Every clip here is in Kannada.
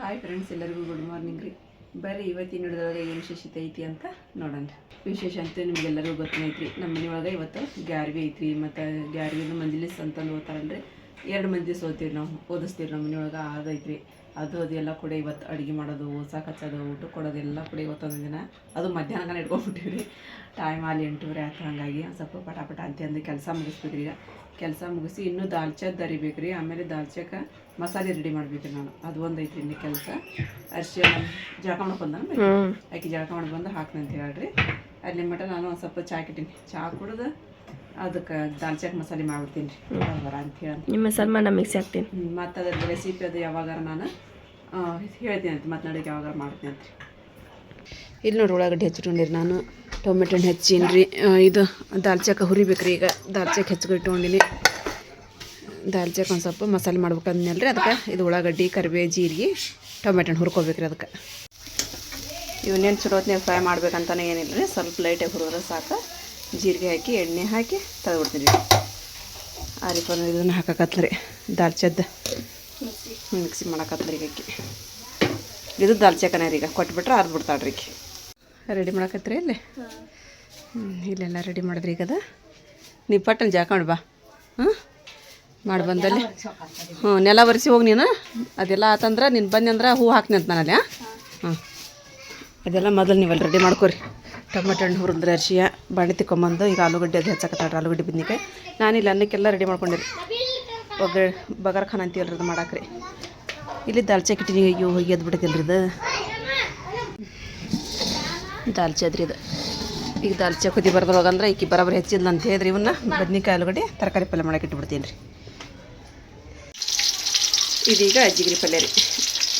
ಹಾಯ್ ಫ್ರೆಂಡ್ಸ್ ಎಲ್ಲರಿಗೂ ಗುಡ್ ಮಾರ್ನಿಂಗ್ ರೀ. ಬರ್ರಿ, ಇವತ್ತಿನ ಹಿಡಿದೊಳಗೆ ಏನು ವಿಶೇಷತೆ ಐತಿ ಅಂತ ನೋಡೋಣ ವಿಶೇಷ ಅಂತ ನಿಮಗೆಲ್ಲರಿಗೂ ರೀ ನಮ್ಮ ಮನೆಯೊಳಗೆ ಇವತ್ತು ಗ್ಯಾರ್ವಿ ಐತ್ರಿ. ಮತ್ತು ಗ್ಯಾರ್ವಿದು ಮಂಜಲಿಸ್ ಅಂತಂದು ಓದ್ತಾರಲ್ರಿ ಎರಡು ಮಂದಿ ಓದ್ತೀವಿ ನಾವು ಓದಿಸ್ತೀವಿ ನಮ್ಮ ಮನೆಯೊಳಗೆ ಅದೈತ್ರಿ ಅದು ಅದೆಲ್ಲ ಕೂಡ ಇವತ್ತು ಅಡುಗೆ ಮಾಡೋದು ಹೊಸ ಕಚ್ಚೋದು ಊಟ ಕೊಡೋದು ಎಲ್ಲ ಕೂಡ ಇವತ್ತೊಂದು ದಿನ. ಅದು ಮಧ್ಯಾಹ್ನ ಇಟ್ಕೊಂಡ್ಬಿಟ್ಟಿವಿ ರೀ ಟೈಮ್ ಅಲ್ಲಿ ಎಂಟೂವರೆ ಆಯ್ತು ಹಂಗಾಗಿ ಒಂದ್ ಸ್ವಲ್ಪ ಪಟ ಪಟ ಅಂತ ಅಂದು ಕೆಲಸ ಮುಗಿಸ್ಬಿಟ್ರಿ ಈಗ. ಕೆಲಸ ಮುಗಿಸಿ ಇನ್ನೂ ದಾಲ್ಚಾ ದರಿಬೇಕು ರೀ ಆಮೇಲೆ ದಾಲ್ಚಾಕ ಮಸಾಲೆ ರೆಡಿ ಮಾಡ್ಬೇಕು ನಾನು. ಅದು ಒಂದೈತಿ ಐತ್ರಿ ಇನ್ನು ಕೆಲಸ. ಅರ್ಶಿ ಜಳಕ ಮಾಡ್ಕೊಂಡು ಬಂದ ಆಕೆ ಜಳಕ ಮಾಡಿ ಬಂದು ಹಾಕ್ತೀನಿ ಅಂತ ಹೇಳ್ರಿ. ಅಲ್ಲಿ ಮಟ್ಟ ನಾನು ಒಂದು ಸ್ವಲ್ಪ ಚಾ ಇಟ್ಟಿನಿ ಚಾ ಕುಡ್ದು ಅದಕ್ಕೆ ದಾಲ್ಚಾಕ್ ಮಸಾಲೆ ಮಾಡ್ಬಿಡ್ತೀನಿ ರೀ. ಬರ ಅಂತ ಹೇಳಿ ನಿಮ್ಮ ಮಾಡಿ ಮಿಕ್ಸ್ ಹಾಕ್ತೀನಿ ಮತ್ತು ಅದ್ರ ರೆಸಿಪಿ ಅದು ಯಾವಾಗಾರ ನಾನು ಹೇಳ್ತೀನಿ ಅಂತ ಮತ್ತೆ ನಡಿಗೆ ಯಾವಾಗಾರ ಮಾಡ್ತೀನಿ ಅಂತ ಇಲ್ಲಿ ನೋಡಿ ಉಳ್ಳಾಗಡ್ಡಿ ಹಚ್ಚಿಟ್ಕೊಂಡಿರಿ ನಾನು. ಟೊಮೆಟೊ ಹಣ್ಣು ಹೆಚ್ಚೀನಿ ರೀ ಇದು ದಾಲ್ಚಾಕ ಹುರಿಬೇಕು ರೀ ಈಗ. ದಾಲ್ಚಾಕ ಹೆಚ್ಚಿಟ್ಕೊಂಡಿನಿ. ದಾಲ್ಚಾಕ ಒಂದು ಸ್ವಲ್ಪ ಮಸಾಲೆ ಮಾಡ್ಬೇಕು ಅಂದ್ಮೇಲೆ ರೀ ಅದಕ್ಕೆ ಇದು ಉಳ್ಳಾಗಡ್ಡಿ ಕರಿಬೇ ಜೀರಿಗೆ ಟೊಮೆಟೊ ಹಣ್ಣು ಹುರ್ಕೋಬೇಕು ರೀ ಅದಕ್ಕೆ ಇವನ್ನೇನು ಚಲೋತ್ನಾಗ ಫ್ರೈ ಮಾಡ್ಬೇಕಂತಾನೆ ಏನಿಲ್ಲ ರೀ ಸ್ವಲ್ಪ ಲೈಟಾಗಿ ಹುರಿದ್ರೆ ಸಾಕು. ಜೀರಿಗೆ ಹಾಕಿ, ಎಣ್ಣೆ ಹಾಕಿ ತೆಗೆದ್ಬಿಡ್ತೀನಿ ರೀ. ಆ ರೀ ಇದನ್ನು ಹಾಕಕತ್ಲ ರೀ. ದಾಲ್ಚದ್ದು ಮಿಕ್ಸಿ ಮಾಡಕತ್ಲ ರೀ ಈಗಕ್ಕೆ. ಇದು ದಾಲ್ಚಕನ ರೀ ಈಗ. ಕೊಟ್ಬಿಟ್ರೆ ಆರ್ದು ಬಿಡ್ತಾಳ್ರಿ ಈಕಿ. ರೆಡಿ ಮಾಡಕತ್ರಿ ಇಲ್ಲಿ ಹ್ಞೂ ಇಲ್ಲೆಲ್ಲ ರೆಡಿ ಮಾಡಿದ್ರಿ ಈಗ ಅದ ನೀವು ಪಟ್ಟಲ್ಲಿ ಜಾಕೊಂಡು ಬಾ. ಹಾಂ ಮಾಡಿ ಬಂದಲ್ಲಿ. ಹ್ಞೂ ನೆಲ ಒರೆಸಿ ಹೋಗಿ ನೀನು. ಅದೆಲ್ಲ ಆತಂದ್ರೆ ನೀನು ಬಂದೆ ಅಂದ್ರೆ ಹೂ ಹಾಕ್ನಿ ಅಂತ ನಾನಲ್ಲಿ ಹಾಂ? ಅದೆಲ್ಲ ಮೊದಲು ನೀವಲ್ಲಿ ರೆಡಿ ಮಾಡ್ಕೊರಿ. ಟೊಮೆಟೊ ಹಣ್ಣು ಹುರಿದ್ರೆ ಅರ್ಶಿಯ ಬಾಣಿ ತಿಕ್ಕೊಂಬಂದು ಈಗ ಆಲೂಗಡ್ಡೆ ಅದು ಹೆಚ್ಚಕತ್ತಾಡ್ರಿ ಆಲೂಗಡ್ಡೆ ಬಿದ್ನಿಕೆ ನಾನಿಲ್ಲ ಅನ್ನಕ್ಕೆಲ್ಲ ರೆಡಿ ಮಾಡ್ಕೊಂಡಿರಿ. ಒಗ್ಗರ ಬಗಾರ ಖಾನ ಅಂತೀವಲ್ರಿ ಅದು ಮಾಡಾಕ್ರಿ. ಇಲ್ಲಿ ದಾಲ್ಚೆ ಕಿಟ್ಟಿನಿ ಅಯ್ಯೋ ಹೋಗಿ ಎದ್ದು ಬಿಡ್ತಿಲ್ರಿ ಇದು ದಾಲ್ಚಾದ್ರಿ ಇದು. ಈಗ ದಾಲ್ಚೆ ಕುದಿ ಬರ್ದ್ರೊಳಗಂದ್ರೆ ಈಕಿ ಬರೋಬ್ಬರಿ ಹೆಚ್ಚಿಲ್ಲ ಅಂತ ಹೇಳಿದ್ರಿ ಇವನ್ನ. ಬದ್ನಿಕಾಯಿ ಆಲೂಗಡ್ಡೆ, ತರಕಾರಿ ಪಲ್ಯ ಮಾಡಕ್ಕೆ ಇಟ್ಬಿಡ್ತೀನಿ ರೀ ಇದೀಗ ಅಜ್ಜಿಗಿರಿ ಪಲ್ಯ ರೀ.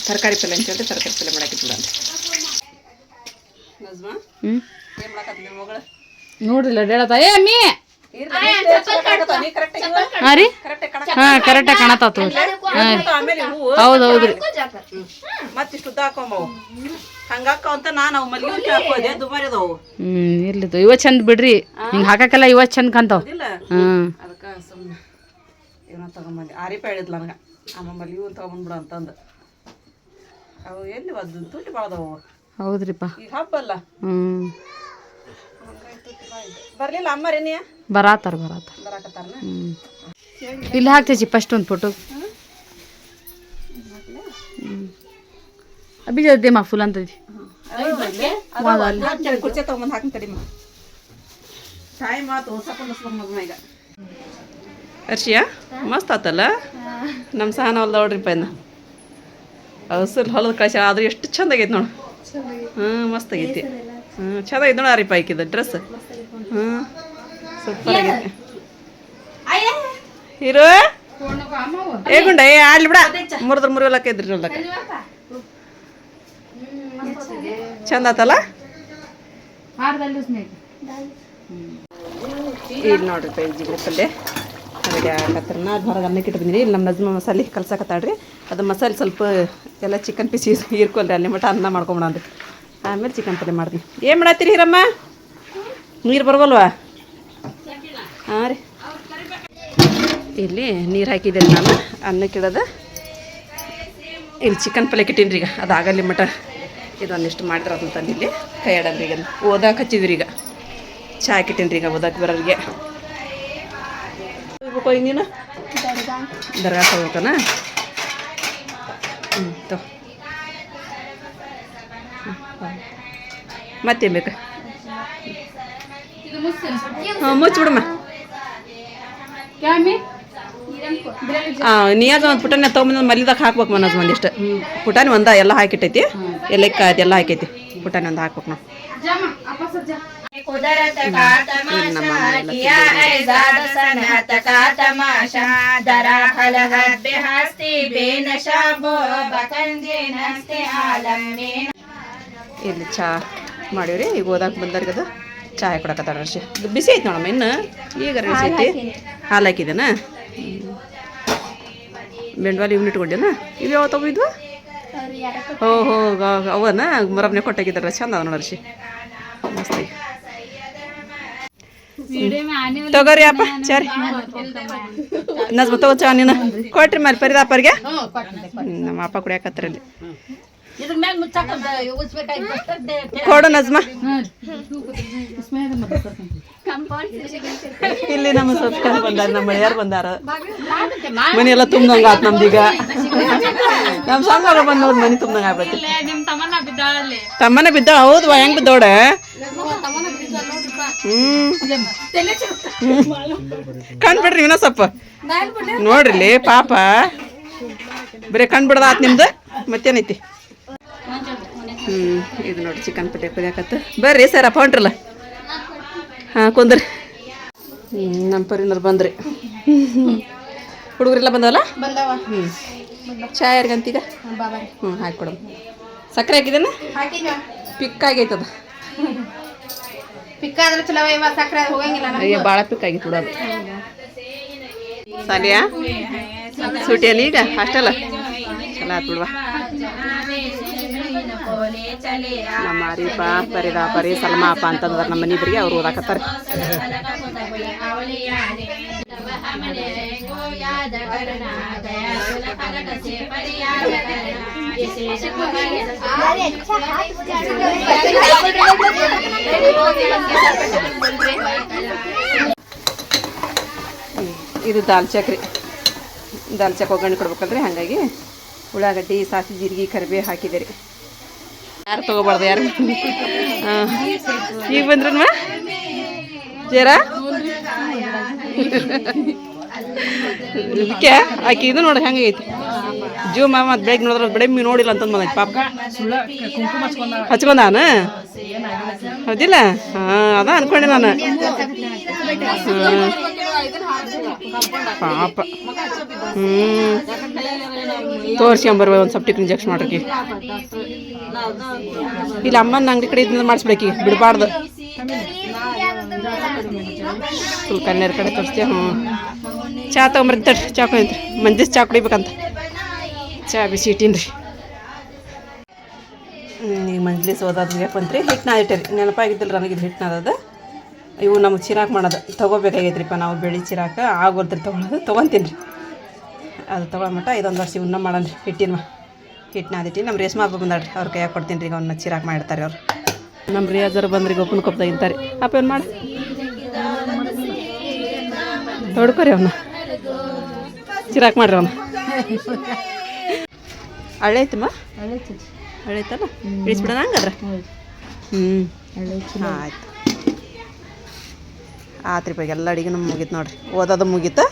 ತರಕಾರಿ ಪಲ್ಯ ಅಂತ ಹೇಳಿದ್ರೆ ತರಕಾರಿ ಪಲ್ಯ ಮಾಡಕ್ಕೆ ಇಟ್ಬಿಡೋಣ ನಜ್ಮಾ ಹ್ಞೂ ಏನು ಮಾಡಕತ್ತೀನಿ ಮಗಳು ನೋಡ್ರಿಲ್ಲ ಹೇಳತ್ತ ಏ ಅಮ್ಮಿ! ಹಾ ರೀ ಹಾಂ ಕರೆಕ್ಟಾಗಿ ಕಾಣತಾತು ಆಮೇಲೆ ಹೂವು ಹೌದು ಹೌದ್ರಿ. ಮತ್ತಿಷ್ಟು ಉದ್ದ ಹಾಕೊಂಬವು ಹಂಗಾಕ ಅಂತ ನಾನು ಅವು ಮಲ್ಲಿಗೆ ಹಾಕೋದೆ ದುಬಾರಿ ಅದಾವು ಹ್ಞೂ ಇರ್ಲಿತ್ತು ಇವ ಚಂದ ಬಿಡ್ರಿ. ಹಿಂಗ ಹಾಕಕ್ಕೆಲ್ಲ ಇವ ಚಂದ ಕಾಣ್ತಾವ. ಇಲ್ಲ ಹ್ಞೂ ಅದಕ್ಕೆ ಸುಮ್ಮನೆ ಏನೋ ತಗೊಂಬಂದೆ. ಆರಿಪ ಹೇಳಿದ್ಲ ನನಗೆ. ಅಮ್ಮ ಮಲ್ಲಿಗೆ ಹೂವು ತಗೊಂಬಂದ್ಬಿಡು ಅಂತಂದು. ಅವು ಎಲ್ಲಿ ಬದ್ದು ತುಟ್ಟಿ ಬಾಳದವು ಹೌದ್ರಿಪ್ಪ. ಈಗ ಹಬ್ಬ ಅಲ್ಲ ಹ್ಮ್. ಬರ್ಲಿಲ್ಲ ಅಮ್ಮರೇನಿ ಬರಾತಾರ ಬರಾತಾರ. ಬರಾಕತ್ತಾರನ? ಹ್ಞೂ ಇಲ್ಲಿ ಹಾಕ್ತೇಜಿ ಫಸ್ಟ್ ಒಂದು ಫೋಟೋ. ಅಭಿಜ ಮಾ ಫುಲ್ ಅಂತೈತಿ ಕುರ್ಚೆ ತಗೊಂಬಂದು ಹಾಕಿ ಕಡಿಮೆ ಟೈಮ್ ಆತು ಈಗ. ಹರ್ಷಿಯಾ ಮಸ್ತ್ ಆತಲ್ಲ? ನಮ್ಮ ಸಹನ ಹೊಲ್ದ ನೋಡ್ರಿಪ್ಪ ಇನ್ನು. ಹಸಿರು ಹೊಲದ ಕಳಿಸ ಆದ್ರೆ ಎಷ್ಟು ಚಂದ ಆಗೈತೆ ನೋಡು. ಹ್ಞೂ ಮಸ್ತ್ ಆಗೈತಿ. ಹ್ಞೂ ಚಂದ ಐತೆ ನೋಡು ಆರಿಪ ಹಾಕಿದ ಡ್ರೆಸ್ ಹ್ಞೂ ಸೂಪರ್ ಆಗೈತಿ. ಹೀರೋ ಏ ಗುಂಡ ಏ ಆಡ್ಲಿ ಬಿಡ. ಮುರಿದ್ರ ಮುರಿಯಲಕ್ಕ ಇದ್ರಿ ಹೊಲ್ದಕ್ಕ ಚಂದ ಆತಲ್ಲ? ಇಲ್ಲಿ ನೋಡ್ರಿ ಪೈ ಜಿಗ್ರಿ ಪಲ್ಯ. ರೆಡಿ ಆಗತ್ತೆ ನಾ ಹೊರಗೆ ಅನ್ನಕ್ಕೆ ಬಂದಿನಿ ಇಲ್ಲಿ ನಮ್ಮ ನಜ್ಮ ಮಸಾಲೆ ಕಲ್ಸಕತ್ತಾಳ್ರಿ. ಅದು ಮಸಾಲೆ ಸ್ವಲ್ಪ ಎಲ್ಲ ಚಿಕನ್ ಪೀಸ್ ಹೀರ್ಕೊಲ್ರಿ ಅಲ್ಲಿ ಮಟ ಅನ್ನ ಮಾಡ್ಕೊಂಬಿಡನ್ರಿ ಆಮೇಲೆ ಚಿಕನ್ ಪಲ್ಯ ಮಾಡ್ತೀನಿ. ಏನು ಮಾಡತ್ತೀರಿ ಹೀರಮ್ಮ? ನೀರು ಬರವಲ್ವಾ? ಹಾಂ ರೀ. ಇಲ್ಲಿ ನೀರು ಹಾಕಿದ್ದೆ ನಾನು. ಅನ್ನಕ್ಕಿಡೋದು ಇಲ್ಲಿ ಚಿಕನ್ ಪಲ್ಯಕ್ಕೆ ಇಟ್ಟೀನಿ ಈಗ. ಅದು ಆಗಲ್ಲಿ ಮಟ ಇದೊಂದಿಷ್ಟು ಮಾಡಿದ್ರೆ ಅದನ್ನು ತಂದಿಲ್ಲಿ. ಕೈ ಆಡಲ್ರಿ ಈಗ ಓದಾಕ ಹಚ್ಚಿದ್ರಿ ಈಗ. ಚಾ ಹಾಕಿಟ್ಟೀನಿ ಈಗ ಓದಕ್ಕೆ ಬರೋರಿಗೆ. ಹೋಗ್ಬೇಕು ಈಗ ನೀನು ದರ್ಗಾ ಹೋಗ್ಬೇಕನ ಹ್ಞೂ ತೊ. ಮತ್ತೇನು ಬೇಕು? ಹಾಂ ಮುಚ್ಚಿಬಿಡಮ್ಮ ಹಾಂ ನೀ ಅದು ಒಂದು ಪುಟಾನೆ ತೊಗೊಂಬಂದು ಮಲ್ಲಿದಾಗ ಹಾಕ್ಬೇಕು ಮನೋಜ್ ಒಂದಿಷ್ಟು ಪುಟಾಣಿ ಒಂದ ಎಲ್ಲ ಹಾಕಿಟ್ಟೈತಿ. ಎಲ್ಲಕ್ಕ ಅದೆಲ್ಲ ಹಾಕೈತಿ. ಪುಟಾನೆ ಒಂದು ಹಾಕ್ಬೇಕು ನಾವು. कुदरत का तमाशा किया ऐजाद सनत का तमाशा दरा खलहत बेहस्ती बेनशा बो बकंजे नस्ते आलम में ಇಲ್ಲಿ ಚಾ ಮಾಡೀವ್ರಿ ಈಗ ಓದಾಕ ಬಂದವ್ರಿಗೆ ಅದು ಚಾ ಕೊಡಕತ್ತಾಳ ರಶಿ ಇದು ಬಿಸಿ ಐತಿ ನೋಡಮ್ಮ ಇನ್ನು ಈಗ ಬಿಸಿ ಐತಿ ಹಾಲು ಹಾಕಿದೇನ ಬೆಂಡ್ವಾಲಿ ಇವ್ನ ಇಟ್ಕೊಂಡೇನ ಇವು ಯಾವ ತಗೊಂಡಿದ್ವು ಹೋ ಹೋ ಗ- ಅವನ ಮರಬ್ನೆ ಕೊಟ್ಟಾಗಿದ್ದಾರ ಚಂದ ಅದ ನೋಡ್ರಿ ಮಸ್ತ್ ಐತಿ ತಗೋರಿ ಅಪ್ಪ ಸರಿ. ನಜ್ಮ ತಗೋ ಚಾ ನೀನು? ಕೊಟ್ರಿ ಮೇಲೆ ಪರಿದಾಪರ್ಗೆ ನಮ್ಮ ಅಪ್ಪ ಕುಡಿಯಾಕತ್ರಲ್ಲಿ ಕೊಡು ನಜ್ಮ. ಇಲ್ಲಿ ನಮ್ಮ ಸಬ್ಸ್ಕ್ರೈಬ್ ಬಂದಾರ ನಮ್ಮ ಮಳೆಯಾರು ಬಂದಾರ. ಮನೆ ಎಲ್ಲ ತುಂಬಂಗ ಆತ್ ನಮ್ದೀಗ. ನಮ್ಮ ಸಂಘ ಬಂದವ್ರ ಮನೆ ತುಂಬಂಗ ಆಗ್ಬೈತಿ ತಮ್ಮನ ಬಿದ್ದ? ಹೌದು ಹೆಂಗ್ ಬಿದ್ದೋಡ? ಹ್ಮ್. ಕಣ್ಬಿಡ್ರಿ ವಿನ ಸ್ವಲ್ಪ. ನೋಡ್ರಿ ಪಾಪ. ಬರೀ ಕಣ್ಬಿಡ್ದ ಆತ್ ನಿಮ್ದು? ಮತ್ತೇನೈತಿ? ಹ್ಞೂ ಇದು ನೋಡಿ ಚಿಕನ್ ಪಟ್ಟೆ ಕುದಿಯಾಕತ್ತ. ಬರ್ರಿ ಸರ್ ಅಪ್ಪ ಹೊಂಟ್ರಲ್ಲ ಹಾಂ ಕುಂದ್ರಿ. ಹ್ಮ್ ನಮ್ಮ ಪರಿನವ್ರು ಬಂದ್ರಿ. ಹುಡುಗರೆಲ್ಲ ಬಂದವಲ್ಲ? ಬಂದವ. ಹ್ಞೂ ಚಾ ಯಾರಿಗಂತೀಗ ಹ್ಞೂ ಕೊಡ ಸಕ್ಕರೆ ಹಾಕಿದೇನ? ಹಾಕಿದ್ವ ಪಿಕ್ ಆಗೈತದ. ಪಿಕ್ಕ ಆದ್ರೆ ಚಲೋ ಇವ ಸಕ್ಕರೆ ಹೋಗಂಗಿಲ್ಲ ಅಯ್ಯ ಭಾಳ ಪಿಕ್ ಆಗಿತ್ತು ಬಿಡೋದು ಸಾಲಿಯಾ? ಸೂಟಿಯಲ್ಲಿ ಈಗ? ಅಷ್ಟಲ್ಲ ಚಲೋ ಆತು ಬಿಡ್ವಾ. ನಮ್ಮ ಅರಿಪ ಪರಿದ ಪರಿ ಸಲ್ಮಾಪ ಅಂತಂದ್ರೆ ನಮ್ಮ ಮನಿದ್ರಿಗೆ ಅವ್ರು ಓದಾಕತ್ತಾರೆ. ಇದು ದಾಲ್ ಚಕ್ರಿ. ದಾಲ್ ಚಕ್ ಒಗ್ಗರಣೆ ಕೊಡ್ಬೇಕಲ್ರಿ ಹಾಗಾಗಿ ಉಳ್ಳಾಗಡ್ಡಿ ಸಾಸಿ ಜೀರಿಗೆ, ಕರಿಬೇವು ಹಾಕಿದೆ ರೀ ಯಾರು ತೊಗೋಬಾರ್ದು ಯಾರು? ಈಗ ಬಂದ್ರಮ್ಮ ಜೇರ? ಇದಕ್ಕೆ ಆಕೆ ಇದು ನೋಡಿ ಹೆಂಗೈತಿ ಜೀವ ಮಾಮ ಅದ್ ಬೆಳಗ್ಗೆ ನೋಡಿದ್ರೆ ಬೆಳೆ ಮೀ ನೋಡಿಲ್ಲ ಅಂತಂದು ಮನೆ ಪಾಪ. ಹಚ್ಕೊಂಡಾನ? ಹೌದಿಲ್ಲ? ಹಾಂ, ಅದ ಅನ್ಕೊಂಡೆ ನಾನು. ಪಾಪ. ಹ್ಞೂ ತೋರಿಸ್ಕೊಂಬರ್ವ ಒಂದು ಸಪ್ಟಿಕ್ ಟಿಕ್ ಇಂಜೆಕ್ಷನ್ ಮಾಡ್ರಿ ಇಲ್ಲ, ಅಮ್ಮನ ಅಂಗಡಿ ಕಡೆ ಇದನ್ನ ಮಾಡಿಸ್ಬೇಕಿ. ಬಿಡಬಾರ್ದು. ಕನ್ಯಾರ ಕಡೆ ತೋರಿಸ್ತೀವಿ ಹ್ಞೂ ಚಾ ತೊಗೊಂಬರ್ತೀನಿ ತಡ್ರಿ, ಚಾ ಕುಡಿದ್ರಿ ಮಂದಿ ಚಾ ಕುಡಿಬೇಕಂತ. ಚಾ ಬಿಸಿ ಇಟ್ಟೀನಿ ರೀ ಈಗ ಮಂಜ್ಲಿ ಸೋದಾದ ಬಂತ್ರಿ. ಹಿಟ್ಟು ಇಟ್ಟರಿ. ರೀ ನೆನಪಾಗಿದ್ದಿಲ್ಲ ನನಗೆ ಇದು ಹಿಟ್ಟು ನಾದದು ಇವು ನಮ್ಗೆ ಚಿರಾಕ್ ಮಾಡೋದು. ತೊಗೋಬೇಕಾಗೈತ್ರಿಪ್ಪ ನಾವು ಬೆಳಿ ಚಿರಾಕ. ಆಗೋದ್ರಿ ತೊಗೊಳೋದು. ತೊಗೊತೀನಿ ರೀ ಅದು ತೊಗೊಳೋ ಮಟ್ಟ ಇದೊಂದು ವರ್ಷ ಇವನ್ನ ಮಾಡೋಣ ರೀ ಹಿಟ್ಟಿನ ಹಿಟ್ಟು ನಾದಿಟ್ಟು ನಮ್ಮ ರೇಷ್ಮಾ ಹಬ್ಬ ಬಂದಾಡ್ರಿ ಅವ್ರ ಕೈಯಾಗ ಕೊಡ್ತೀನಿ ರೀ ಅವನ್ನ ಚಿರಾಕ್ ಮಾಡಿರ್ತಾರೆ ಅವ್ರು. ನಮ್ಮ ರಿಯಾಜರ್ ಬಂದ್ರಿ ಗೊಪ್ಪನ ಕೊಪ್ಪದಾಗ ಇಂತಾರೆ ಅಪ್ಪ ಏನು ಮಾಡಿ ತೊಡ್ಕೊರಿ ಅವನ್ನ ಚಿರಾಕ್ ಮಾಡ್ರಿ ಅವನ್ನ ಹಳೆ ಐತಮ್ಮ ಹಳೆ ಐತಲ್ಲ ಇಳಿಸ್ಬಿಡೋಣ ಹಂಗಾದ್ರೆ? ಹ್ಞೂ ಆಯ್ತು. ಆತ್ರಿ ಬಗ್ಗೆ ಎಲ್ಲ ಅಡಿಗೆ ಮುಗೀತು ನೋಡ್ರಿ. ಓದೋದು ಮುಗೀತು?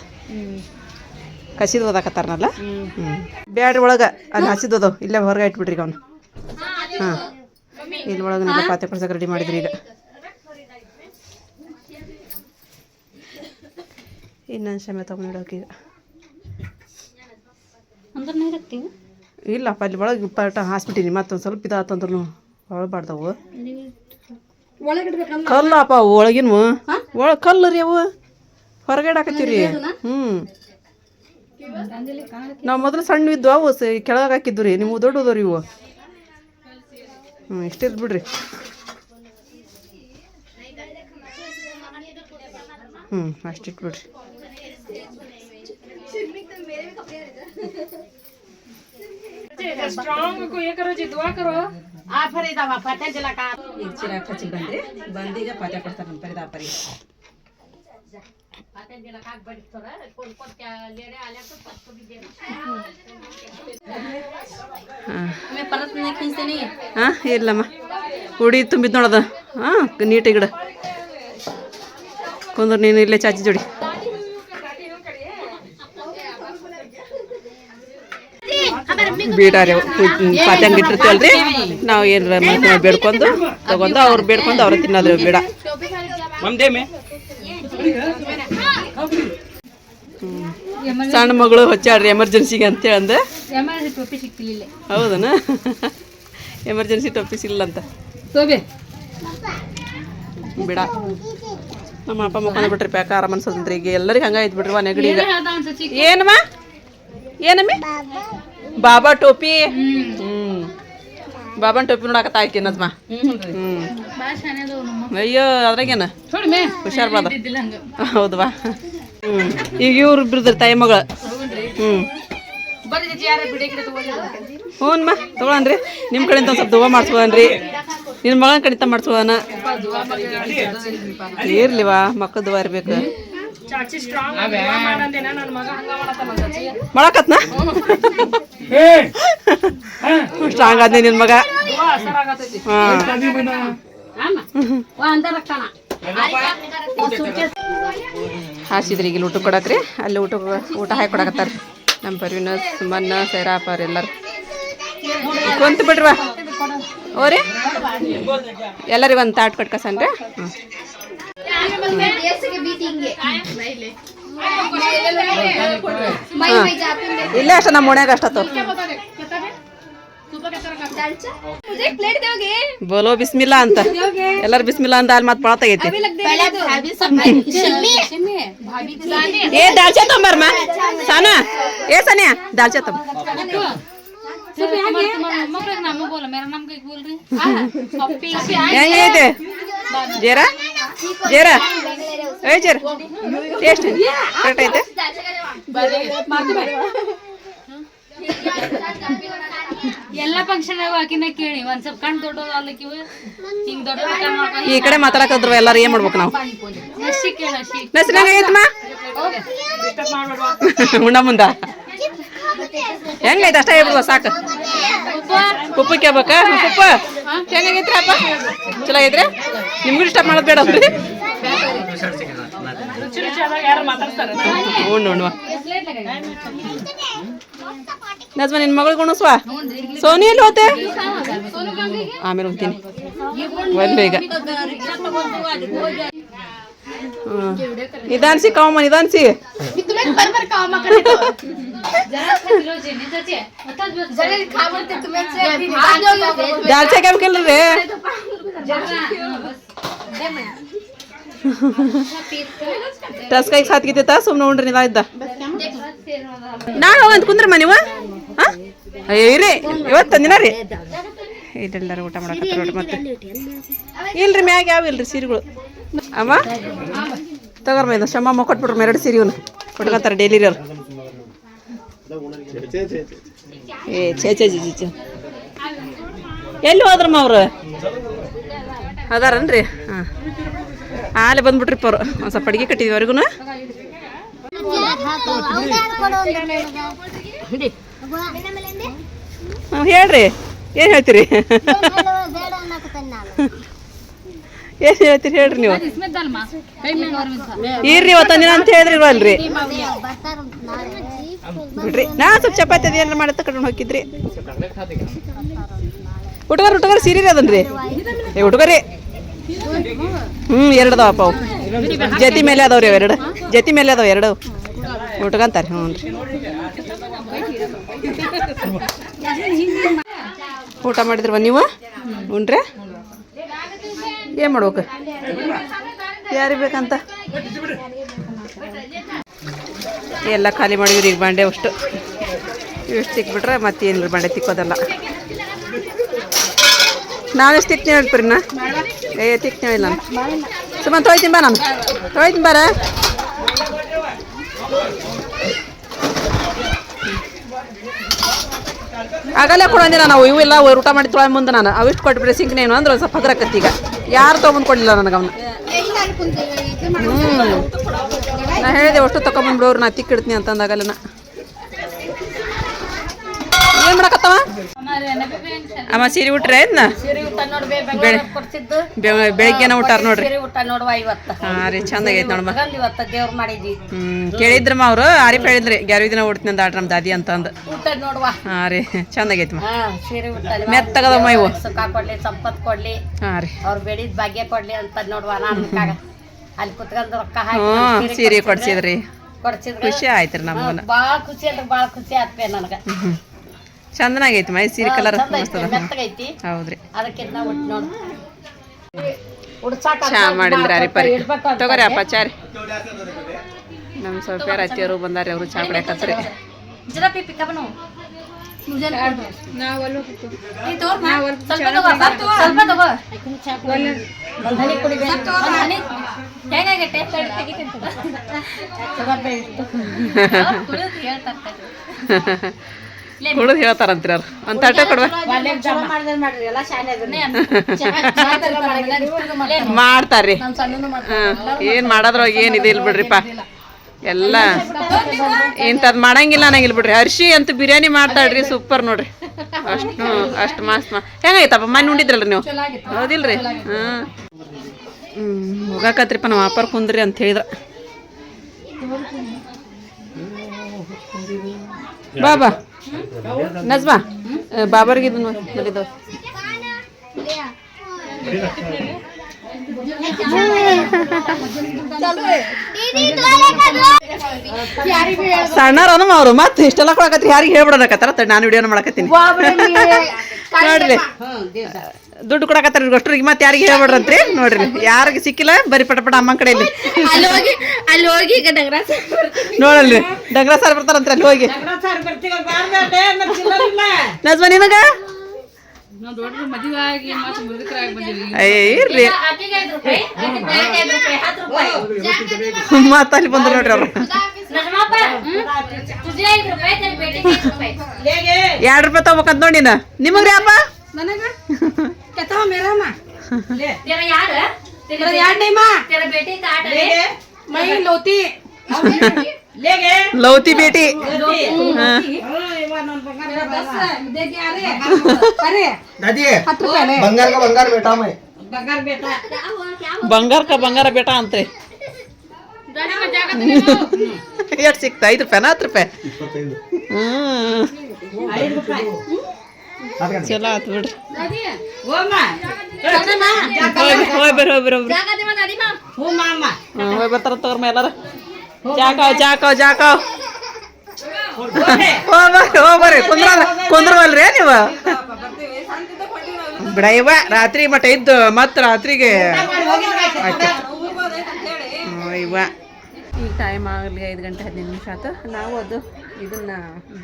ಕಸಿದು ಓದಾಕತ್ತಾರನಲ್ಲ? ಹ್ಞೂ ಬ್ಯಾಡ್ರಿ ಒಳಗೆ. ಅಲ್ಲಿ ಹಸಿದದು. ಇಲ್ಲೇ ಹೊರಗೆ ಇಟ್ಬಿಡ್ರಿ ಈಗ ಅವನು. ಹಾಂ. ಇಲ್ಲಿ ಒಳಗೆ ಪಾತ್ರೆ ಕೊಡ್ಸಕ್ಕೆ ರೆಡಿ ಮಾಡಿದ್ರಿ ಈಗ. ಇನ್ನೊಂದು ಸಮಯ ಅಂದ್ರೆ ನೀರಾಕ್ತೀವಿ ಇಲ್ಲಪ್ಪ ಅಲ್ಲಿ ಒಳಗೆ ಪಾಟ ಹಾಸ್ಬಿಟ್ಟಿನಿ ಮತ್ತೊಂದು ಸ್ವಲ್ಪ ಇದಾತಂದ್ರೂ ಒಳಬಾರ್ದವು ಕಲ್ಲಪ್ಪ ಅವು ಒಳಗಿನವು ಒಳಗೆ ಕಲ್ಲು ರೀ ಅವು. ಹೊರಗಡೆ ಹಾಕತ್ತೀವಿ ಹ್ಞೂ ನಾವು ಮೊದಲು ಸಣ್ಣ ಇದ್ವು ಅವು ಸ ಕೆಳಗೆ ಹಾಕಿದ್ವು ರೀ. ನಿಮ್ಗೆ ದೊಡ್ಡದು ರೀ ಇವು. ಹ್ಞೂ ಇಷ್ಟಿದ್ ಬಿಡ್ರಿ. ಹ್ಞೂ ಅಷ್ಟಿಟ್ಟು ಬಿಡ್ರಿ ಈಗ ಚಿರಾಕ್ ಹಚ್ಚಿ ಬಂದ್ರಿ. ಬಂದೀಗ ಪಾಠ ಕೊಡ್ತಾರೆ ನಮ್ಮ ಪರಿದಾಪರಿ ಹಾಂ ಇಲ್ಲಮ್ಮ. ಉಡಿ ತುಂಬಿದ್ ನೋಡದ. ಹಾಂ ನೀಟಾಗಿ ಗಿಡ ಕುಂದ್ರ ನೀನು ಇಲ್ಲೇ ಚಾಚಿ ಜೋಡಿ. ಬೀಡಾರಿ ಪಾತ್ಯಾಂಗ ಇಟ್ಟಿರ್ತೀವಲ್ರಿ? ನಾವು ಏನಾರ ಬೇಡ್ಕೊಂಡು ತಗೊಂಡು ಅವ್ರು ಬೇಡ್ಕೊಂಡು ಅವ್ರ ತಿನ್ನೋದ್ರಿ ಬೀಡ. ಸಣ್ಣ ಮಗಳು ಹೊಚ್ಚಾಡ್ರಿ ಎಮರ್ಜೆನ್ಸಿಗೆ ಅಂತೇಳಿ ಅಂದೆ ಹೌದನ? ಎಮರ್ಜೆನ್ಸಿ ಟೊಪ್ಪಿ ಸಿಗ್ಲಿಲ್ಲ ಅಂತ ಬಿಡ. ನಮ್ಮ ಅಪ್ಪ ಮಕ್ಕಳ ಬಿಟ್ರಿ ಪ್ಯಾಕ ಆರಾಮ ಅನ್ಸದ್ರಿ ಈಗ ಎಲ್ಲರಿಗೆ ಹಂಗಾಯ್ತು ಬಿಡ್ರಿ ನೆಗಡಿ ಈಗ ಏನಮ್ಮ ಏನಮ್ಮಿ? ಬಾಬಾ ಟೋಪಿ? ಹ್ಮ್. ಬಾಬನ್ ಟೋಪಿ ನೋಡಾಕತ್ತ ಆಯ್ಕೆ ಹ್ಮ್ ಅಯ್ಯೋ ಅದ್ರಾಗೇನ? ಹುಷಾರ್ ಬಾದ. ಹೌದು ಬಾ. ಹ್ಞೂ ಈಗ ಇವ್ರು ಇಬ್ರದ್ರ ತಾಯಿ ಮಗಳು. ಹ್ಮ್. ತಗೊಳನ್ರಿ. ನಿಮ್ಮ ಕಡೆಯಿಂದ ಒಂದು ಸ್ವಲ್ಪ ದುವಾ ಮಾಡಿಸ್ಕೊಳನ್ರಿ. ನಿನ್ನ ಮಗನ ಕಡಿತ ಮಾಡಿಸ್ಕೊಳನ. ಇರ್ಲಿವಾ ಮಕ್ಕಳ ದುವಾ ಇರ್ಬೇಕು. ಮಾಡಕತ್ನ? ಸ್ಟ್ರಾಂಗ್ ಆದ್ನಿ ನಿನ್ನ ಮಗ. ಹಾಸಿದ್ರಿ ಈಗ ಊಟ ಕೊಡಕ್ರಿ ಅಲ್ಲಿ ಊಟ ಊಟ ಹಾಕಿ ಕೊಡಕತ್ತಾರ. ನಮ್ಮ ಪರ್ವಿನ ಸುಮನ್ನ ಸೈರಾಪರ್ ಎಲ್ಲರೂ. ಕುಂತ ಬಿಡ್ರಿ ಓರಿ ಎಲ್ಲರಿಗೆ ಒಂದು ತಾಟ್ ಕಟ್ಕಸನ್ರಿ ಹ್ಞೂ ಇಲ್ಲೇ ಅಷ್ಟ, ನಮ್ಮ ಮನ್ಯಾಗ ಅಷ್ಟತ್ತು ಬೋಲೋ ಬಿಸ್ಮಿಲ್ಲಾ ಅಂತ. ಎಲ್ಲಾರು ಬಿಸ್ಮಿಲ್ಲಾ ಅಂತ ಅಲ್ಲಿ ಮತ್ತೆ ಪಳ ತೆಗೈತಿ ಏ, ದಾಲ್ಚಾ ತೊಂಬರ್ಮ? ಸಾನ? ಏ, ಸನ್ಯಾ? ದಾಲ್ಚಾ ತೊಂಬ. ಹೆಂಗೈತೆ ಜೇರ? ಜೇರ. ಏ ಜೇರ. ಟೇಸ್ಟ್ ಕರೆಕ್ಟ್ ಐತೆ? ಎಲ್ಲ ಫಂಕ್ಷನ್ ಆಕಿನ ಕೇಳಿ. ಒಂದ್ ಸ್ವಲ್ಪ ಕಣ್ ದೊಡ್ಡ ಅಲ್ಲಕ್ಕಿವ ಹಿಂಗ್ ದೊಡ್ಡ ಈ ಕಡೆ ಮಾತಾಡಕದ್ರು ಎಲ್ಲಾರು ಏನ್ ಮಾಡ್ಬೇಕು ನಾವು? ನಶಿ ಕೇಳ ನಶಿ ಹೆಂಗೈತಮ್ಮ ಉಣ್ಣ ಮುಂದ. ಹೆಂಗೈತೆ ಅಷ್ಟ ಹೇಳ್ಬಿಡುವ ಸಾಕು. ಉಪ್ಪು ಕೇಳ್ಬೇಕಾ ಉಪ್ಪ. ಹೆಂಗೈತ್ರಿ ಅಪ್ಪ ಚಲೋ ಐತ್ರಿ ನಿಮ್ಗೂ ಇಷ್ಟ ಮಾಡೋದು ಬೇಡ ಅವ್ರಿ ಉಣ್ಣು ಉಣ್ಣುವ ನಜ್ಮ ನಿನ್ನ ಮಗಳಿಗೆ ಉಣಿಸ್ವ ಸೋನಿ ಎಲ್ಲಿ ಹೋತೆ ಆಮೇಲೆ ಹೋಗ್ತೀನಿ. ಒಂದು ಈಗ. ನಿಧಾನ್ಸಿ ಕಾವಮ್ಮ ನಿಧಾನ್ಸಿ. ಟಸ್ ಕೇಳ್ಕಲ್ರಿ ಸಾತ್ ಗಿತ್ತ ಸುಮ್ಮನೆ ಉಂಡ್ರಿ ನಾ ಇದ್ದ ನಾಳೆ ಹೋಗಂತ ಕುಂದ್ರಮ್ಮ ನೀವು? ಏರಿ ಇವತ್ತು ತಂದಿನ ರೀ. ಊಟ ಮಾಡಕ್ಕೆ ಇಲ್ರಿ, ಮ್ಯಾಗ ಯಾವ ಇಲ್ರಿ ಸೀರೆಗಳು? ಅಮ್ಮ? ತಗೋರ್ಮ ಇದು. ಶಮ್ಮ ಕೊಟ್ಬಿಡ್ರಿ ಎರಡು ಸೀರೆ ಇವನು ಕೊಟ್ಕೊಂತಾರೆ ಡೈಲಿ ಅವ್ರು ಏ, ಛೇ ಛೇ ಛೇ ಛೇ. ಎಲ್ಲಿ ಹೋದ್ರಮ್ಮ ಅವರು? ಅದಾರನ್ರಿ? ಹಾಂ. ಆಲೆ ಬಂದ್ಬಿಟ್ರಿ ಅವ್ರು ಒಂದು ಸ್ವಲ್ಪ ಅಡುಗೆ ಕಟ್ಟಿದ್ವಿ ಅವ್ರಿಗೂ ಹೇಳ್ರಿ. ಏನು ಹೇಳ್ತೀರಿ? ಏನು ಹೇಳ್ತೀರಿ? ಹೇಳ್ರಿ ನೀವು. ಇರ್ರಿ ಇವತ್ತೊಂದಿನ ಅಂತ ಹೇಳ್ರಿ ಅಲ್ರಿ ಬಿಡ್ರಿ. ನಾ ಸ್ವಲ್ಪ ಚಪಾತಿ ಅದು ಏನಾರ ಮಾಡಿ ತಗೊಂಡು ಹೋಗಿದ್ರಿ. ಹುಡುಗರು ಹುಡುಗರು ಸೀರೆ ಅದನ್ರಿ. ಏ, ಹುಡುಗರಿ. ಹ್ಞೂ ಎರಡು ಅದಾವಪ್ಪ ಅವು. ಜತಿ ಮೇಲೆ ಅದಾವ್ರಿ ಅವು ಎರಡು. ಜತಿ ಮೇಲೆ ಅದಾವ ಎರಡು. ಹುಟ್ಕಂತಾರೆ ಹ್ಞೂ ರೀ. ಊಟ ಮಾಡಿದ್ರವ ನೀವು? ಉಂಡ್ರೆ ಏನು ಮಾಡ್ಬೇಕು? ಯಾರಿಗೆ ಬೇಕಂತ? ಎಲ್ಲ ಖಾಲಿ ಮಾಡಿದ್ರಿ ಈಗ ಬಾಂಡೆ ಅಷ್ಟು. ಇಷ್ಟು ತಿಕ್ಬಿಟ್ರೆ ಮತ್ತೇನಿಲ್ಲ ಬಾಂಡೆ ತಿಕ್ಕೋದಲ್ಲ. ನಾವೆಷ್ಟು ತಿಕ್ತೀನಿ ಹೇಳ್ಬಿರಿ ನಾ ಏ ತಿಕ್ತೀನಿ ನಾನು ಸುಮ್ಮನೆ ತೊಯ್ತೀನಿ ಬಾ ನಾನು. ತೊಯ್ತೀನಿ ಬಾರ ಆಗಲ್ಲೇ ಕೊಡಂದಿಲ್ಲ ನಾವು ಇಲ್ಲ ಊಟ ಮಾಡಿ ತೊಳೆ ಮುಂದೆ ನಾನು. ಅವಿಷ್ಟು ಕೊಟ್ಬಿಡ್ರಿ ಸಿಂಕ್ನೇನು ಅಂದ್ರೆ ಒಂದು ಸ್ವಲ್ಪ ಹಗರಕತ್ತಿ ಈಗ. ಯಾರು ತೊಗೊಂಬಂದು ಕೊಡಲಿಲ್ಲ ನನಗೆ ಅವನು. ಹ್ಞೂ ನಾ ಹೇಳಿದೆ ಅಷ್ಟು ತೊಗೊಂಬಂದ್ಬಿಡೋರು ನಾ ತಿಕ್ಕಿಡ್ತೀನಿ ಅಂತಂದಾಗಲ್ಲ ನಾ. ಏನು ಮಾಡಕತ್ತವ? ಅಮ್ಮ ಸೀರೆ ಉಟ್ರೆ ಏನ್? ಬೆಳೆ ಬೆಳಿಗ್ಗೆನ ಊಟಾರ ನೋಡ್ರಿ. ಊಟ ನೋಡುವ ಇವತ್ತ. ಹಾಂ ರೀ ಚಂದ ಆಗೈತೆ ನೋಡಮ್ಮ. ಹ್ಮ್ ಕೇಳಿದ್ರಮ್ಮ ಅವ್ರು ಆರಿ ಹೇಳಿದ್ರಿ ಗ್ಯಾರಿ ದಿನ ಉಡ್ತೀನಿ ಅಂತ ಆಡ್ರಮ್ ದಾದಿ ಅಂತ ಅಂದ್ ಹಾಂ ರೀ ಚಂದ ಆಗೈತಮ್ಮ ಹಾ ಮೆತ್ತಗದಮ್ಮ ಇವು. ಕೊಡ್ಲಿ ಸಂಪತ್ ಕೊಡ್ಲಿ. ಹಾರಿ ರೀ. ಅವ್ರು ಬೆಳಿದ್ ಭಾಗ್ಯ ಕೊಡ್ಲಿ ಅಂತ ನೋಡುವ ಅಲ್ಲಿ ಕುತ್ಕೊಂಡ್ ರೊಕ್ಕ ಹಾಕಿ ಸೀರೆ ಕೊಡ್ಸಿದ್ರಿ ಕೊಡ್ಸಿದ್ರ. ಖುಷಿ ಆಯ್ತ್ರಿ ನಮ್ಗ ಭಾಳ ಬಾಳ ಖುಷಿ ಅಂದ್ರೆ ಬಾಳ ಖುಷಿ ಆಗ್ತೇನೆ ನನಗ. ಚಂದನಾಗೈತಿ ಮೈ ಸೀರೆ ಕಲರ್ ಐತಿ ಹೌದ್ರಿ. ಚಾ ಮಾಡಿದ್ರಿ ಅರಿಪರಿ ತಗೋರಿ ಅಪ್ಪ ಚಾರಿ. ನಮ್ಮ ಸ್ವಲ್ಪ ಯಾರು ಅತ್ತಿಯವರು ಬಂದಾರಿ ಅವರು ಚಾ ಕುಡಿಯಕತ್ರಿ. ಜಿಲಾಪಿ ಕುಡಿದು ಹೇಳ್ತಾರಂತ್ರಿ ಅವ್ರು. ಒಂದು ತಟ್ಟೆ ಕೊಡ್ಬೇಕು ಮಾಡ್ತಾರ್ರಿ. ಹಾಂ ಏನು ಏನು ಇದು ಇಲ್ಲ ಬಿಡ್ರಿಪ್ಪ. ಎಲ್ಲ ಇಂಥದ್ದು ಮಾಡಂಗಿಲ್ಲ ಅನ್ನಂಗಿಲ್ಲ ಬಿಡ್ರಿ. ಅರ್ಶಿ ಅಂತ ಬಿರಿಯಾನಿ ಮಾಡ್ತಾಳ್ರಿ ಸೂಪರ್ ನೋಡ್ರಿ. ಅಷ್ಟು ಅಷ್ಟು ಮಾಸ್ ಮಾ ಹೆಂಗಾಯ್ತಪ್ಪ? ಮನೆ ಉಂಡಿದ್ರಲ್ರಿ ನೀವು? ಹೌದಿಲ್ರಿ? ಹಾಂ. ಹ್ಞೂ ಹೋಗಾಕತ್ರಿಪ್ಪ ನಾವು ವಾಪರ್ ಕುಂದ್ರಿ ಅಂತ ಹೇಳಿದ್ರ. ಬಾಬಾ ನಜ್ಮಾ ಬಾಬರ್ಗೆ ಇದನ್ನು ಬಲಿದವ್ ಸಣ್ಣರನು ಅವ್ರು. ಮತ್ತೆ ಇಷ್ಟೆಲ್ಲ ಕೊಡಕತ್ರಿ ಯಾರಿಗೆ ಹೇಳ್ಬಿಡಕತ್ತಾರ ನಾನು ವಿಡಿಯೋನ ಮಾಡಕತ್ತೀನಿ. ನೋಡ್ರಿ. ದುಡ್ಡು ಕೊಡಕತ್ತಾರ ಅಷ್ಟ್ರಿಗೆ ಮತ್ತೆ ಯಾರಿಗೆ ಹೇಳ್ಬೇಡ್ರಂತ್ರಿ? ನೋಡ್ರಿ. ಯಾರಿಗೆ ಸಿಕ್ಕಿಲ್ಲ ಬರಿ ಪಟ ಪಟ ಅಮ್ಮನ ಕಡೆಯಲ್ಲಿ. ಅಲ್ಲಿ ಹೋಗಿ ಅಲ್ಲಿ ಹೋಗಿ ಈಗ ಡಂಗ್ರ ನೋಡಲ್ರಿ. ಡಂಗ್ರ ಸಾರ್ ಬರ್ತಾರಂತ್ರಿ ಅಲ್ಲಿ ಹೋಗಿ. ನಜ್ಮ ನಿನಗ? ಇರ್ರಿ ಮತ್ತ ಅಲ್ಲಿ ಬಂದ್ರು ನೋಡ್ರಿ ಅವ್ರು. ಎರಡು ರೂಪಾಯಿ ತಗೋಬೇಕಂತ ನೋಡಿನ ನಿಮಗ್ರಿ ಅಪ್ಪ ನನಗ? ಎರಡು ರೂಪಾಯಿ ತಗೋಬೇಕಂತ ನೋಡಿ ನಾ ನಿಮಗ್ರಿ ಅಪ್ಪ तेरा याद है तेरे याद नहीं मां तेरे बेटे का आटा है ಲೌತಿ ಬೇಟಿ दादी बंगाल का बंगार बेटा मैं ಬಂಗಾರ ಕ ಬಂಗಾರ ಬೇಟ ಅಂತ್ರಿ ಎಷ್ಟು ಸಿಕ್ತ ಐದು ರೂಪಾಯಿನ ಹತ್ತು ರೂಪಾಯಿ ಹ್ಮ್ ಚಲೋ ಆತು ಬಿಡ್ರಿ. ಹೋಗಿ ಬರ್ರಿ ಹೋಯ್ ಬರ್ರಿ ಹೋಯ್ ಬರ್ತಾರ ತಗೋರ್ಮ ಎಲ್ಲಾರ. ಜಾಕಾವ್ ಜಾಕಾವ್ ಜಾಕಾವ್ ಹೋಗ್ಬರ್ರಿ ಕುಂದ್ರ ಕುಂದ್ರವಲ್ರಿ ನೀವು? ಬಿಡ ಇವ ರಾತ್ರಿ ಮಟ್ಟ ಇದ್ದು ಮತ್ತೆ ರಾತ್ರಿಗೆ ಇವ ಈಗ ಟೈಮ್ ಆಗಲಿ ಐದು ಗಂಟೆ ಹದಿನೈದು ನಿಮಿಷ ಆಯ್ತು ನಾವು ಅದು ಇದನ್ನ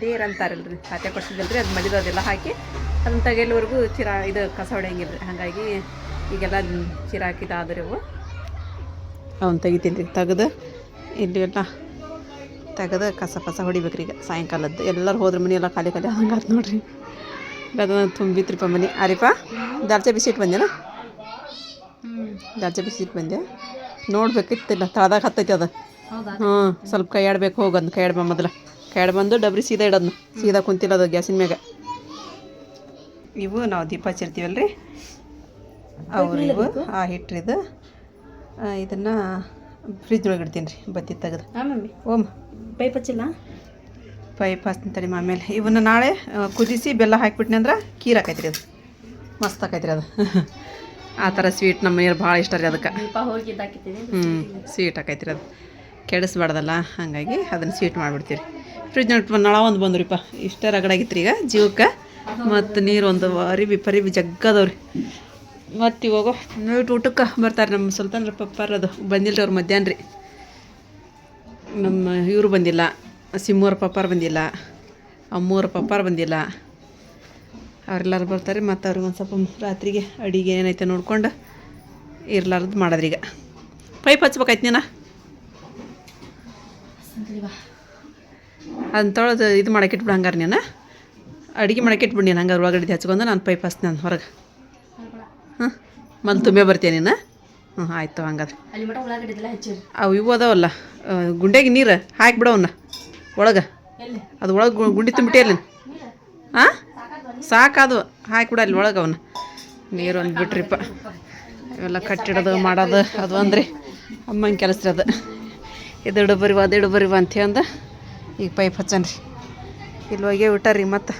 ಡೇರ್ ಅಂತಾರಲ್ರಿ ಖಾತೆ ಕೊಡ್ಸಿದ್ದಲ್ರಿ ಅದು ಮಡಿದು ಅದೆಲ್ಲ ಹಾಕಿ ಅದನ್ನ ತೆಗೆಯಲ್ವರೆಗೂ ಚಿರಾ ಇದು ಕಸ ಹೊಡೆಯಂಗಿಲ್ಲ ರೀ ಹಾಗಾಗಿ ಈಗೆಲ್ಲ ಚಿರಾಕಿದಾದ್ರೆ ಅವು ಅವನ್ನ ತೆಗಿತೀನಿ ರೀ ತೆಗೆದು ಇಲ್ಲಿ ಎಲ್ಲ ತೆಗೆದು ಕಸ ಪಸ ಹೊಡಿಬೇಕ್ರಿ ಈಗ ಸಾಯಂಕಾಲದ್ದು. ಎಲ್ಲರೂ ಹೋದ್ರ ಮನೆ ಎಲ್ಲ ಖಾಲಿ ಖಾಲಿ ಹಂಗಾತ್ ನೋಡ್ರಿ. ಅದನ್ನು ತುಂಬಿತ್ರಿಪ್ಪ ಮನೆ. ಅರಿಪ ದಾಲ್ಚೆ ಬಿಸಿ ಇಟ್ಟು ಹ್ಞೂ ದಾಲ್ಚೆ ಬಿಸಿ ಇಟ್ಟು ಬಂದೆ. ನೋಡ್ಬೇಕಿತ್ತಿಲ್ಲ ತಳದಾಗ ಹತ್ತೈತಿ ಅದು. ಹ್ಞೂ ಸ್ವಲ್ಪ ಕೈ ಆಡ್ಬೇಕು ಹೋಗೋದು ಕೈ ಆಡ್ಬ ಮೊದಲು. ಕೈ ಆಡ್ ಬಂದು ಡಬ್ರಿ ಸೀದಾ ಇಡೋದು ಸೀದಾ ಕುಂತಿಲ್ಲ ಅದು ಗ್ಯಾಸಿನ ಮ್ಯಾಗ. ಇವು ನಾವು ದೀಪ ಹಚ್ಚಿರ್ತೀವಲ್ರಿ? ಅವ್ರು ಇವು. ಆ ಹಿಟ್ರಿದು ಇದನ್ನು ಫ್ರಿಜ್ ಒಳಗೆ ಇಡ್ತೀನಿ ರೀ ಬತ್ತಿ ತೆಗೆದು. ಓಮ್. ಪೈಪ್ ಹಚ್ಚಿಲ್ಲ? ಪೈಪ್ ಹಚ್ತೀನಿ ಆಮೇಲೆ ಇವನ್ನ ನಾಳೆ ಕುದಿಸಿ ಬೆಲ್ಲ ಹಾಕಿಬಿಟ್ನಿ ಅಂದ್ರೆ ಕೀರ್ ರೀ ಅದು. ಮಸ್ತ್ ಆಕೈತ್ರಿ ಅದು. ಆ ಥರ ಸ್ವೀಟ್ ನಮ್ಮ ಮನೆಯವ್ರು ಭಾಳ ಇಷ್ಟ ರೀ ಅದಕ್ಕೆ. ಹ್ಞೂ ಸ್ವೀಟ್ ಆಕೈತ್ರಿ ಅದು. ಕೆಡಿಸ್ಬಾರ್ದಲ್ಲ, ಹಾಗಾಗಿ ಅದನ್ನು ಸ್ವೀಟ್ ಮಾಡಿಬಿಡ್ತೀವಿ ಫ್ರಿಜ್ ನಳ ಒಂದು ಬಂದ್ರಿಪ್ಪ, ಇಷ್ಟೇ ರಗಡಾಗಿತ್ತು ಈಗ, ಜೀವಕ್ಕೆ. ಮತ್ತು ನೀರು ಒಂದು ಪರಿವಿ ಜಗ್ಗದವ್ರಿ. ಮತ್ತು ಇವಾಗ ನೈಟ್ ಊಟಕ್ಕೆ ಬರ್ತಾರೆ ನಮ್ಮ ಸುಲ್ತಾನ್ರ ಪಪ್ಪಾರದು ಬಂದಿಲ್ಲ ಅವ್ರು ಮಧ್ಯಾಹ್ನ ರೀ. ನಮ್ಮ ಇವರು ಬಂದಿಲ್ಲ ಸಿಮ್ಮೂರ ಪಪ್ಪಾರು ಬಂದಿಲ್ಲ ಅಮ್ಮೂರ ಪಪ್ಪಾರು ಬಂದಿಲ್ಲ. ಅವರೆಲ್ಲರೂ ಬರ್ತಾರೆ, ಮತ್ತು ಅವ್ರಿಗೆ ಒಂದು ಸ್ವಲ್ಪ ರಾತ್ರಿಗೆ ಅಡಿಗೆ ಏನೈತೆ ನೋಡ್ಕೊಂಡು ಇರ್ಲಾರ್ದು ಮಾಡಿದ್ರೀಗ ಪೈಪ್ ಹಚ್ಬೇಕಾಯ್ತು ನೀನ? ಅದನ್ನ ತೊಳೆದು ಇದು ಮಾಡಕ್ಕೆ ಇಟ್ಬಿಡು ಹಂಗಾರೆ ನೀನು. ಅಡುಗೆ ಮಾಡಕ್ಕೆ ಇಟ್ಬಿಡಿ ನೀನು ಹಂಗಾರೆ ಒಳಗಡೆ ಹಚ್ಕೊಂಡು ನಾನು ಪೈಪ್ ಹಸ್ತೀನಿ ನಾನು ಹೊರಗೆ. ಹಾಂ ಮಲ್ ತುಂಬೆ ಬರ್ತೀನಿ ನೀನು? ಹ್ಞೂ ಆಯ್ತು ಹಂಗಾದ್ರೆ. ಅವು ಇವು ಅದಾವಲ್ಲ ಗುಂಡೆಗೆ ಗುಂಡ್ಯಾಗ ನೀರು ಹಾಕಿಬಿಡವನ್ನ ಒಳಗೆ. ಅದು ಒಳಗೆ ಗುಂಡಿ ತುಂಬಿಟ್ಟಿ ಅಲ್ಲಿ. ಹಾಂ ಸಾಕದು ಹಾಕಿಬಿಡ ಅಲ್ಲಿ ಒಳಗೆ ಅವನ್ನ ನೀರು ಒಂದು ಬಿಟ್ರಿಪ್ಪ ಇವೆಲ್ಲ ಕಟ್ಟಿಡೋದು ಮಾಡೋದು ಅದು ಅಂದ್ರೆ ಅಮ್ಮನ ಕೆಲಸ ರೀ ಅದು. ಇದು ಬರಿವ ಅದು ಬರಿವ ಅಂತ ಈಗ ಪೈಪ್ ಹಚ್ಚನ್ರಿ. ಇಲ್ಲಿ ಹೋಗಿ ರೀ ಮತ್ತು.